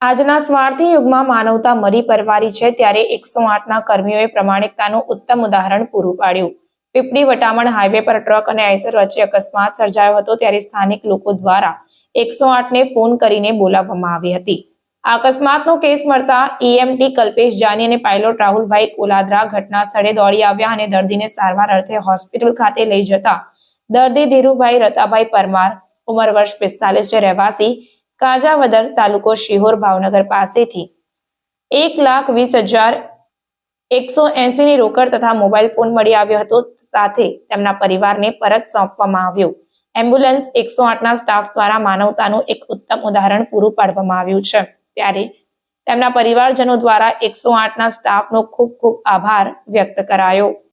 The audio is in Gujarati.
આજના સ્વાર્થી યુગમાં માનવતા મરી પરવારી છે ત્યારે એકસો આઠના કર્મીઓએ પ્રમાણિકતાનું ઉત્તમ ઉદાહરણ પૂરું પાડ્યું. પીપળી વટામણ હાઈવે પર ટ્રક અને આઈસર વચ્ચે અકસ્માત સર્જાયો હતો ત્યારે સ્થાનિક લોકો દ્વારા એકસો આઠને ફોન કરીને બોલાવવામાં આવી હતી. અકસ્માતનો કેસ મળતા ઈએમટી કલ્પેશ જાની અને પાયલોટ રાહુલભાઈ કોલાદરા ઘટના સ્થળે દોડી આવ્યા અને દર્દીને સારવાર અર્થે હોસ્પિટલ ખાતે લઈ જતા દર્દી ધીરુભાઈ રતાભાઈ પરમાર, ઉંમર વર્ષ પિસ્તાલીસ, જે રહેવાસી કાજાવદર તાલુકો શિહોર ભાવનગર પાસેથી એક લાખ વીસ હજાર એકસો એસીની રોકડ તથા મોબાઈલ ફોન મળી આવ્યો હતો. સાથે તેમના પરિવારને પરત સોંપવામાં આવ્યો. એમ્બ્યુલન્સ એકસો આઠના સ્ટાફ દ્વારા માનવતાનું એક ઉત્તમ ઉદાહરણ પૂરું પાડવામાં આવ્યું છે. ત્યારે તેમના પરિવારજનો દ્વારા એકસો આઠના સ્ટાફનો ખૂબ ખૂબ આભાર વ્યક્ત કરાયો.